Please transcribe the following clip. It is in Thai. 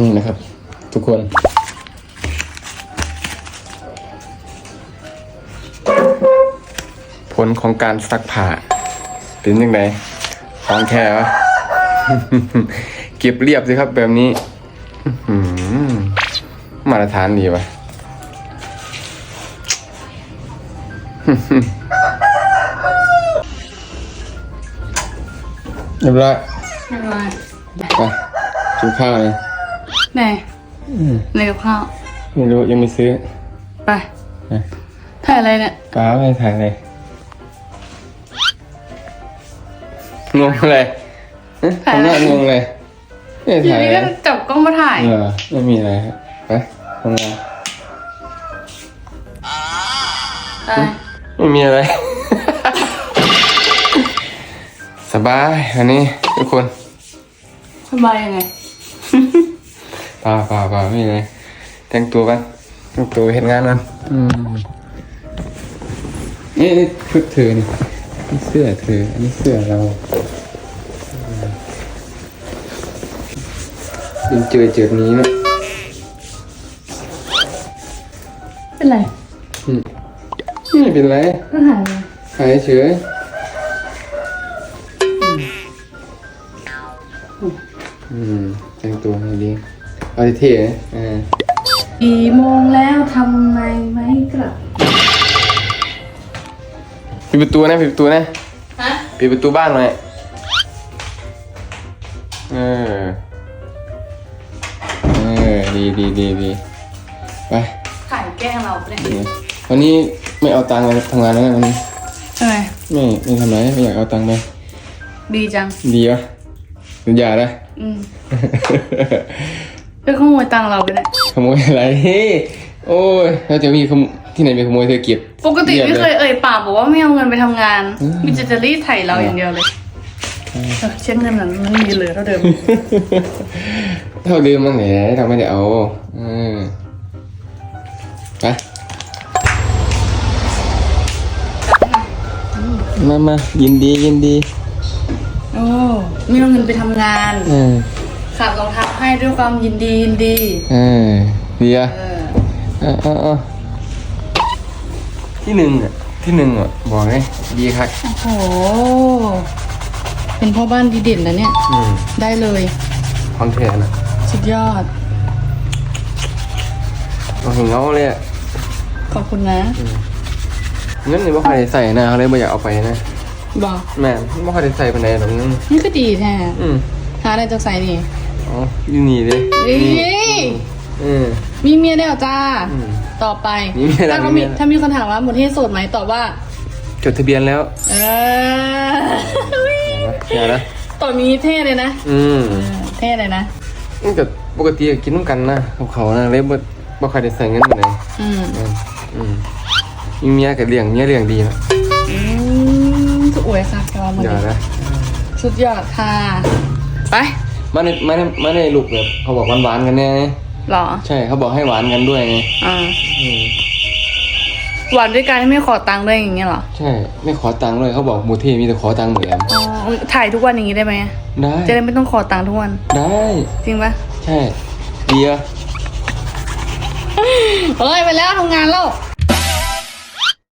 นี่นะครับ ทุกคน ผลของการซักผ้าเป็นยังไงของแค่วะเก็บเรียบสิครับแบบนี้อื้อหือมาตรฐานดีวะเรียบร้อยเรียบร้อยไปกินข้าวเลย ไหนในกับข้าวไม่รู้ยังไม่ซื้อ ไปนะถ่ายอะไรเนี่ยป้าไม่ถ่ายเลยงงเลยเอ๊ะถ่ายทำอะไรหน้างงเลยไม่อยู่ถ่ายดีเลก็ยจับกล้องมาถ่ายเออไม่มีอะไรครับไปทำงานไปไม่มีอะไร สบายวันนี้ทุกคน สบายยังไง ป่าป่าป่าไม่มีอะไรแต่งตัวกันแต่งตัวเห็นงานกันอืมนี่นี่ชุดเธอนี่นี่เสื้อเธออันนี้เสื้อเราเป็นเจอเจอนี้นะเป็นไรอืมไม่เป็นไรก็ถ่ายเลยหายเฉยอืมแต่งตัวให้ดี เอาเท่ๆนะอ่ากี่โมงแล้วทำไมไม่กลับ ปิดประตูนะปิดประตูนะฮะ ปิดประตูบ้านหน่อยเออเออดีดีดีดีไปถ่ายแกล้งเราปะเนี่ยนี่วันนี้ไม่เอาตังค์เลยทำงานแล้วนะวันนี้ทำไมไม่ไม่ทำไรไม่อยากเอาตังค์ไปดีจัง ดีปะสัญญานะ อืม ไปขโมยตังค์เราไปเนี่ยขโมยอะไรเฮ้ยโอ้ยเราจะมีขโมยที่ไหนมีขโมยเธอเก็บปกติรีบไม่เคยลเอ่ยปากบอกว่าไม่เอาเงินไปทำงานอืมมีแต่จะรีดไถเราอย่างเดียวเลยเออเช็คเงินนั้นมันไม่มีเหลือเท่าเดิม เท่าเดิมมั้งแหละเราไม่ได้เอาเออไปมามายินดียินดีโอ้ไม่เอาเงินไปทำงาน เออ ขาดรองเท้าให้ด้วยความยินดียินดีเออดีอะเออเออเออเออที่หนึ่งอะที่หนึ่งอะบอกไงดีครับโอ้โห เป็นพ่อบ้านดีเด่นนะเนี่ย อืมได้เลยความแท้นะสุดยอด เราเห็นเงาเลยอะขอบคุณนะ เงินนี่ไม่ค่อยได้ใส่นะเขาเลยไม่อยากเอาไปนะบอกแม่ไม่ค่อยได้ใส่ไปไหนหรอกเงินนี่ก็ดีแท้อืมหาอะไรจากใส่นี่ อ๋ออยู่นี่เลยเอ้ยอืมมีเมียได้เหรอจ้า อืมต่อไป มีเมียแล้วถ้าเขามีมีเมียแล้ว ถ้ามีคนถามว่าหมดเทศโสดไหมตอบว่า จดทะเบียนแล้วเอออย่านะตอบมีเท่เลยนะอืมเออเท่เลยนะนี่ก็ปกติก็กินน้ำกันนะกับเขานะเลยบ่บ่ค่อยได้ใส่เงินไปไหนอืมอืมอืมมีเมียกับเลี้ยงเมียเลี้ยงดีนะอืมสุดอวยค่ะแกว่ามันอย่านะ สุดยอดค่ะ ไป มาในมาในมาในลูกแบบเขาบอกหวานๆกันแน่ไงหรอ ใช่เขาบอกให้หวานกันด้วยไงอ่า อืมหวานด้วยกันไม่ขอตังค์ด้วยอย่างเงี้ยเหรอ ใช่ ไม่ขอตังค์เลยเขาบอกหมูเทมีแต่ขอตังค์เหมือนกันอ๋อ ถ่ายทุกวันอย่างงี้ได้ไหม ได้ จะได้ไม่ต้องขอตังค์ทุกวัน ได้ จริงปะใช่เดียเฮ้ยไปแล้วทำงานแล้วไ